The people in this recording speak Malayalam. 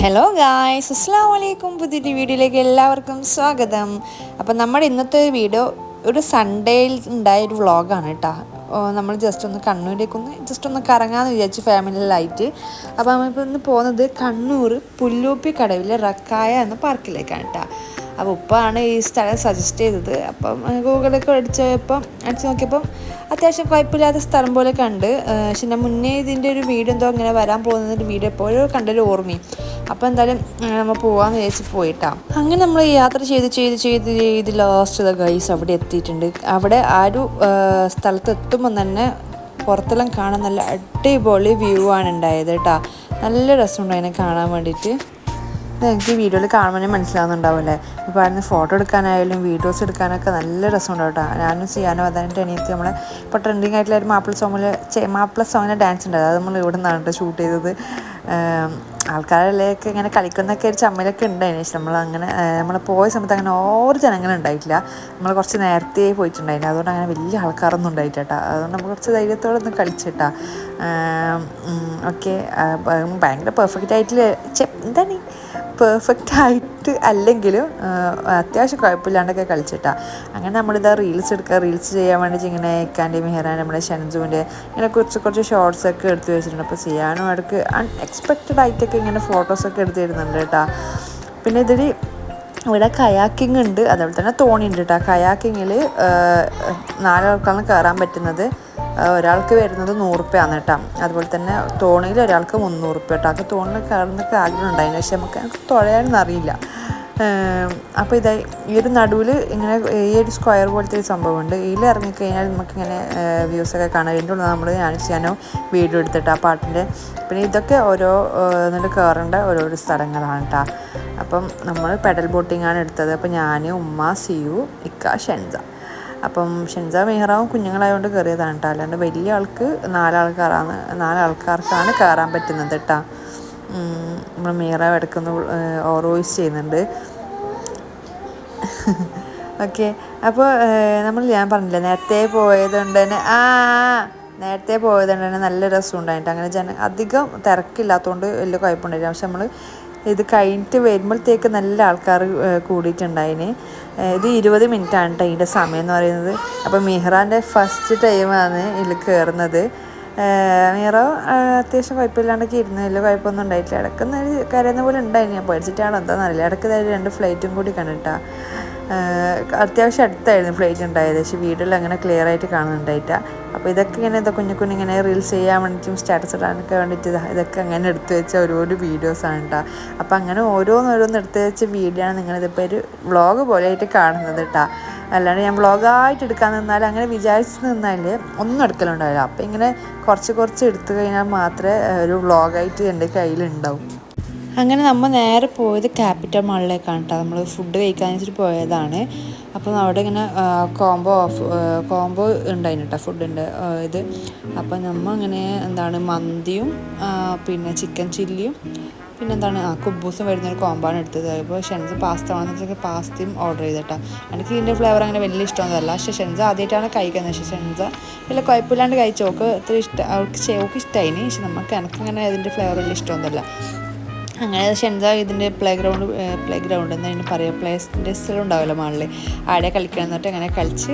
ഹലോ ഗായ്സ് അസ്സാം വലൈക്കും പുതിയൊരു വീഡിയോയിലേക്ക് എല്ലാവർക്കും സ്വാഗതം. അപ്പം നമ്മുടെ ഇന്നത്തെ വീഡിയോ ഒരു സൺഡേയിൽ ഉണ്ടായ ഒരു വ്ളോഗാണ് കേട്ടോ നമ്മൾ ജസ്റ്റ് ഒന്ന് കണ്ണൂരിലേക്ക് ഒന്ന് ജസ്റ്റ് ഒന്ന് കറങ്ങാമെന്ന് വിചാരിച്ചു ഫാമിലിയിലായിട്ട് അപ്പോൾ നമ്മളിപ്പോൾ ഇന്ന് പോകുന്നത് കണ്ണൂർ പുല്ലൂപ്പി കടവിലെ റക്കായ എന്ന പാർക്കിലേക്കാണ് കേട്ടോ അപ്പോൾ ഉപ്പാണ് ഈ സ്ഥലം സജസ്റ്റ് ചെയ്തത്. അപ്പം ഗൂഗിളൊക്കെ അടിച്ചപ്പം അടിച്ച് നോക്കിയപ്പം അത്യാവശ്യം കുഴപ്പമില്ലാത്ത സ്ഥലം പോലെ കണ്ട്. പക്ഷെ ഞാൻ മുന്നേ ഇതിന്റെ ഒരു വീഡിയോ എന്തോ ഇങ്ങനെ വരാൻ പോകുന്നതിന്റെ വീഡിയോ എപ്പോഴും കണ്ടൊരു ഓർമ്മയും. അപ്പോൾ എന്തായാലും നമ്മൾ പോകാമെന്ന് വിചാരിച്ച് പോയിട്ടാ. അങ്ങനെ നമ്മൾ യാത്ര ചെയ്ത് ചെയ്ത് ചെയ്ത് ചെയ്ത് ലാസ്റ്റ് ദ ഗൈസ് അവിടെ എത്തിയിട്ടുണ്ട്. അവിടെ ആ ഒരു സ്ഥലത്ത് എത്തുമ്പോൾ തന്നെ പുറത്തെല്ലാം കാണാൻ നല്ല അടിപൊളി വ്യൂ ആണ് ഉണ്ടായത് കേട്ടോ. നല്ല രസമുണ്ട് അതിനെ കാണാൻ വേണ്ടിയിട്ട്. എനിക്ക് വീഡിയോയിൽ കാണുമ്പോൾ മനസ്സിലാവുന്നുണ്ടാവില്ലേ ഇപ്പോൾ അതിന് ഫോട്ടോ എടുക്കാനായാലും വീഡിയോസ് എടുക്കാനൊക്കെ നല്ല രസമുണ്ട് കേട്ടോ. ഞാനും ചെയ്യാനോ അതായത് എണീറ്റ് നമ്മളെ ഇപ്പോൾ ട്രെൻഡിങ് ആയിട്ടുള്ള ഒരു മാപ്പിള സോങ്ങിൽ മാപ്പിള സോങ്ങിന്റെ ഡാൻസ് ഉണ്ടായത് അത് നമ്മൾ ഇവിടെ നിന്നാണ് ഷൂട്ട് ചെയ്തത്. ആൾക്കാരിലേക്ക് ഇങ്ങനെ കളിക്കുന്നൊക്കെ ഒരു ചമ്മലൊക്കെ ഉണ്ടായിരുന്നു പക്ഷെ നമ്മൾ അങ്ങനെ നമ്മൾ പോയ സമയത്ത് അങ്ങനെ ഓരോ ജനങ്ങളും ഉണ്ടായിട്ടില്ല. നമ്മൾ കുറച്ച് നേരത്തെ പോയിട്ടുണ്ടായിരുന്നു അതുകൊണ്ട് അങ്ങനെ വലിയ ആൾക്കാരൊന്നും ഉണ്ടായിട്ടാ അതുകൊണ്ട് നമ്മൾ കുറച്ച് ധൈര്യത്തോടെ ഒന്ന് കളിച്ചിട്ടാ ഓക്കെ. ഭയങ്കര പെർഫെക്റ്റ് ആയിട്ടില്ല? എന്താണ് പെർഫെക്റ്റ് ആയിട്ട് അല്ലെങ്കിലും അത്യാവശ്യം കുഴപ്പമില്ലാണ്ടൊക്കെ കളിച്ചിട്ടാ അങ്ങനെ നമ്മളിതാ റീൽസ് എടുക്കുക റീൽസ് ചെയ്യാൻ വേണ്ടി ഇങ്ങനെ എക്കാന്റെ മെഹ്റാൻ നമ്മുടെ ഷൻസുവിന്റെ ഇങ്ങനെ കുറച്ച് കുറച്ച് ഷോർട്സ് ഒക്കെ എടുത്ത് വെച്ചിട്ടുണ്ട്. അപ്പോൾ ചെയ്യാനും അടുക്ക് അൺഎക്സ്പെക്റ്റഡ് ആയിട്ടൊക്കെ ഇങ്ങനെ ഫോട്ടോസൊക്കെ എടുത്ത് തരുന്നുണ്ട് കേട്ടോ. പിന്നെ ഇതിൽ ഇവിടെ കയാക്കിംഗ് ഉണ്ട്. അതുപോലെ തന്നെ തോണി ഉണ്ട് കേട്ടോ. കയാക്കിങ്ങിൽ നാലാൾക്കാണ് കയറാൻ പറ്റുന്നത്. ഒരാൾക്ക് വരുന്നത് നൂറുപ്യാണ് കേട്ടോ. അതുപോലെ തന്നെ തോണിയിൽ ഒരാൾക്ക് മുന്നൂറ് റുപ്യ കേട്ടോ. അപ്പോൾ തോണിയിൽ കയറുന്നൊക്കെ ആഗ്രഹം ഉണ്ടായിരുന്നു പക്ഷെ നമുക്ക് തുഴയാനൊന്നും അറിയില്ല. അപ്പോൾ ഇതായി ഈ ഒരു നടുവിൽ ഇങ്ങനെ ഈ ഒരു സ്ക്വയർ പോലത്തെ ഒരു സംഭവമുണ്ട്. ഇതിൽ ഇറങ്ങിക്കഴിഞ്ഞാൽ നമുക്കിങ്ങനെ വ്യൂസൊക്കെ കാണാൻ വേണ്ടിയുള്ള നമ്മൾ ഞാൻ ചെയ്യാനോ വീഡിയോ എടുത്തിട്ട് ആ പാട്ടിന്റെ. പിന്നെ ഇതൊക്കെ ഓരോ എന്നിട്ട് കയറേണ്ട ഓരോരോ സ്ഥലങ്ങളാണ് കേട്ടോ അപ്പം നമ്മൾ പെഡൽ ബോട്ടിങ്ങാണ് എടുത്തത്. അപ്പോൾ ഞാൻ ഉമ്മ സിയു ഇക്ക ഷെൻസ. അപ്പം ഷെൻസ മെഹ്റാവും കുഞ്ഞുങ്ങളായതുകൊണ്ട് കയറിയതാണ് കേട്ടോ അല്ലാണ്ട് വലിയ ആൾക്ക് നാലാൾക്കാരാണ് നാലാൾക്കാർക്കാണ് കയറാൻ പറ്റുന്നത് കേട്ടോ നമ്മൾ മീറ എടുക്കുന്ന ഓറോയിസ് ചെയ്യുന്നുണ്ട്. ഓക്കെ അപ്പോൾ നമ്മൾ ഞാൻ പറഞ്ഞില്ല നേരത്തെ പോയതുകൊണ്ട് തന്നെ ആ നേരത്തെ പോയതുകൊണ്ട് തന്നെ നല്ല രസം ഉണ്ടായിട്ട് അങ്ങനെ ജന അധികം തിരക്കില്ലാത്തതുകൊണ്ട് വലിയ കുഴപ്പമുണ്ടായില്ല പക്ഷെ നമ്മൾ ഇത് കഴിഞ്ഞിട്ട് വരുമ്പോഴത്തേക്ക് നല്ല ആൾക്കാർ കൂടിയിട്ടുണ്ടായിന്. ഇത് ഇരുപത് മിനിറ്റ് ആണ് കേട്ടോ ഇതിന്റെ സമയം എന്ന് പറയുന്നത്. അപ്പോൾ മിഹ്റാന്റെ ഫസ്റ്റ് ടൈമാണ് ഇതിൽ കയറുന്നത് മീറോ അത്യാവശ്യം കുഴപ്പമില്ലാണ്ടൊക്കെ ഇരുന്ന് വലിയ കുഴപ്പമൊന്നും ഉണ്ടായിട്ടില്ല. ഇടയ്ക്കൊന്ന് കരയുന്ന പോലെ ഉണ്ടായിരുന്നു ഞാൻ പേടിച്ചിട്ടാണോ എന്താണെന്നറിയില്ല ഇടയ്ക്ക് രണ്ട് ഫ്ലൈറ്റും കൂടി കണ്ടിട്ടാ. അത്യാവശ്യം അടുത്തായിരുന്നു ഫ്ലൈറ്റ് ഉണ്ടായത് പക്ഷേ വീഡിയോയിൽ അങ്ങനെ ക്ലിയർ ആയിട്ട് കാണുന്നുണ്ടായിട്ട അപ്പോൾ ഇതൊക്കെ ഇങ്ങനെ ഇതൊക്കെ കുഞ്ഞു കുഞ്ഞു ഇങ്ങനെ റീൽസ് ചെയ്യാൻ വേണ്ടിയിട്ടും സ്റ്റാറ്റസ് ഇടാനൊക്കെ വേണ്ടിയിട്ട് ഇതൊക്കെ അങ്ങനെ എടുത്തു വെച്ച ഓരോരോ വീഡിയോസാണ് കേട്ടോ അപ്പോൾ അങ്ങനെ ഓരോന്നോരോന്ന് എടുത്തു വെച്ച വീഡിയോ ആണ് നിങ്ങളിതിപ്പോൾ ഒരു വ്ളോഗ് പോലെ ആയിട്ട് കാണുന്നത് കേട്ടോ അല്ലാണ്ട് ഞാൻ വ്ളോഗായിട്ട് എടുക്കാൻ നിന്നാൽ അങ്ങനെ വിചാരിച്ച് നിന്നാൽ ഒന്നും എടുക്കലുണ്ടാവില്ല. അപ്പോൾ ഇങ്ങനെ കുറച്ച് കുറച്ച് എടുത്തു കഴിഞ്ഞാൽ മാത്രമേ ഒരു വ്ളോഗായിട്ട് എന്റെ കയ്യിലുണ്ടാവും. അങ്ങനെ നമ്മൾ നേരെ പോയത് ക്യാപിറ്റൽ മാളിലേക്കാണ് കേട്ടോ. നമ്മൾ ഫുഡ് കഴിക്കാൻ വെച്ചിട്ട് പോയതാണ്. അപ്പം അവിടെ ഇങ്ങനെ കോംബോ ഓഫ് കോംബോ ഉണ്ടായിരുന്നു കേട്ടോ ഫുഡിന്റെ ഇത്. അപ്പം നമ്മൾ അങ്ങനെ എന്താണ് മന്തിയും പിന്നെ ചിക്കൻ ചില്ലിയും പിന്നെ എന്താണ് ആ കുബൂസും വരുന്ന ഒരു കോമ്പാണ് എടുത്തത്. അപ്പോൾ ഷെൻസ് പാസ്ത വേണമെന്ന് വെച്ചാൽ പാസ്തയും ഓർഡർ ചെയ്തിട്ടാ എനിക്ക് ഇതിന്റെ ഫ്ലേവർ അങ്ങനെ വലിയ ഇഷ്ടമൊന്നുമല്ല. പക്ഷേ ഷെൻസ് ആദ്യമായിട്ടാണ് കഴിക്കുന്നത്. പക്ഷേ ഷെൻസ് വലിയ കുഴപ്പമില്ലാണ്ട് കഴിച്ചു. നോക്ക് ഇത്ര ഇഷ്ടം അവൾക്ക് ഓക്ക് ഇഷ്ടമായിന് പക്ഷെ നമുക്ക് എനിക്കങ്ങനെ അതിന്റെ ഫ്ലേവർ വലിയ ഇഷ്ടമൊന്നുമല്ല. അങ്ങനെ ഷെൻസ ഇതിന്റെ പ്ലേ ഗ്രൗണ്ട് പ്ലേ ഗ്രൗണ്ട് എന്താ പറയുക പ്ലേ സ്ഥലം ഉണ്ടാവില്ല മാളിൽ ആടെ കളിക്കണം എന്നിട്ട് അങ്ങനെ കളിച്ച്